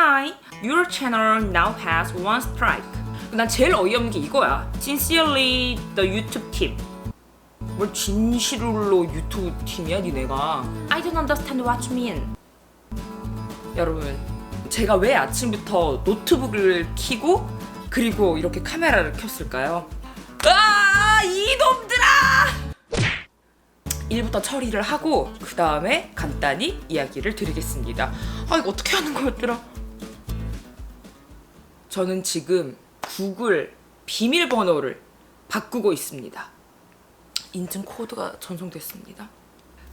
Hi, your channel now has one strike. 난 제일 어이없는 게 이거야. Sincerely, the YouTube team. 뭘 진실로 유튜브 팀이야 니네가 I don't understand what you mean 여러분 제가 왜 아침부터 노트북을 켜고 그리고 이렇게 카메라를 켰을까요? 아 이놈들아 1부터 처리를 하고 그 다음에 간단히 이야기를 드리겠습니다 아 이거 어떻게 하는 거였더라 저는 지금 구글 비밀번호를 바꾸고 있습니다 인증 코드가 전송됐습니다.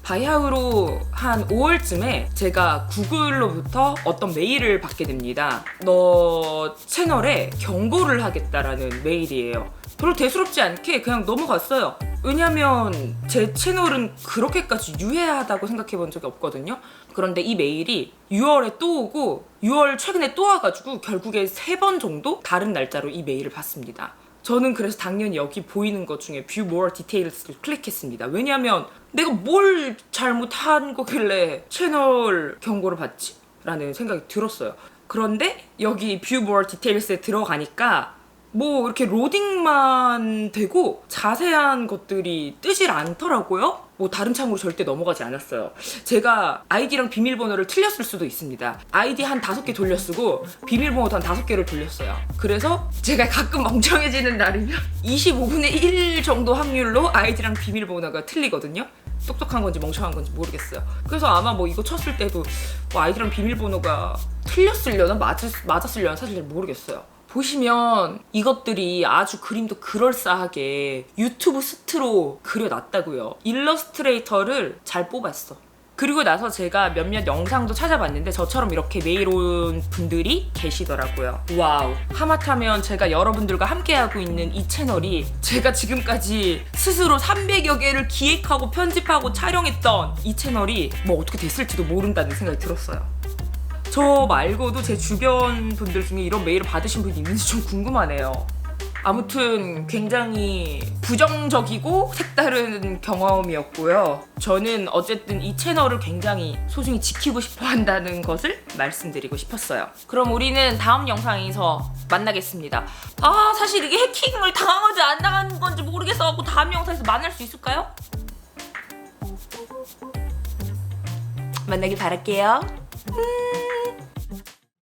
바이하우로 한 5월쯤에 제가 구글로부터 어떤 메일을 받게 됩니다. 너 채널에 경고를 하겠다라는 메일이에요. 별로 대수롭지 않게 그냥 넘어갔어요. 왜냐면 제 채널은 그렇게까지 유해하다고 생각해 본 적이 없거든요. 그런데 이 메일이 6월에 또 오고 6월 최근에 또 와가지고 결국에 세 번 정도 다른 날짜로 이 메일을 받습니다. 저는 그래서 당연히 여기 보이는 것 중에 View More Details를 클릭했습니다. 왜냐면 내가 뭘 잘못한 거길래 채널 경고를 받지? 라는 생각이 들었어요. 그런데 여기 View More Details에 들어가니까 뭐 이렇게 로딩만 되고 자세한 것들이 뜨질 않더라고요. 뭐 다른 창으로 절대 넘어가지 않았어요. 제가 아이디랑 비밀번호를 틀렸을 수도 있습니다. 아이디 한 다섯 개 돌려 쓰고 비밀번호도 한 다섯 개를 돌렸어요. 그래서 제가 가끔 멍청해지는 날이면 25분의 1 정도 확률로 아이디랑 비밀번호가 틀리거든요. 똑똑한 건지 멍청한 건지 모르겠어요. 그래서 아마 뭐 이거 쳤을 때도 뭐 아이디랑 비밀번호가 틀렸으려나 맞았, 맞았으려나 사실 잘 모르겠어요. 보시면 이것들이 아주 그림도 그럴싸하게 유튜브 스트로 그려놨다고요. 일러스트레이터를 잘 뽑았어. 그리고 나서 제가 몇몇 영상도 찾아봤는데 저처럼 이렇게 메일 온 분들이 계시더라고요. 와우. 하마터면 제가 여러분들과 함께하고 있는 이 채널이 제가 지금까지 스스로 300여 개를 기획하고 편집하고 촬영했던 이 채널이 뭐 어떻게 됐을지도 모른다는 생각이 들었어요. 저 말고도 제 주변 분들 중에 이런 메일을 받으신 분이 있는지 좀 궁금하네요. 아무튼 굉장히 부정적이고 색다른 경험이었고요. 저는 어쨌든 이 채널을 굉장히 소중히 지키고 싶어 한다는 것을 말씀드리고 싶었어요. 그럼 우리는 다음 영상에서 만나겠습니다. 아, 사실 이게 해킹을 당한 건지 안 당한 건지 모르겠어갖고 다음 영상에서 만날 수 있을까요? 만나길 바랄게요. 음.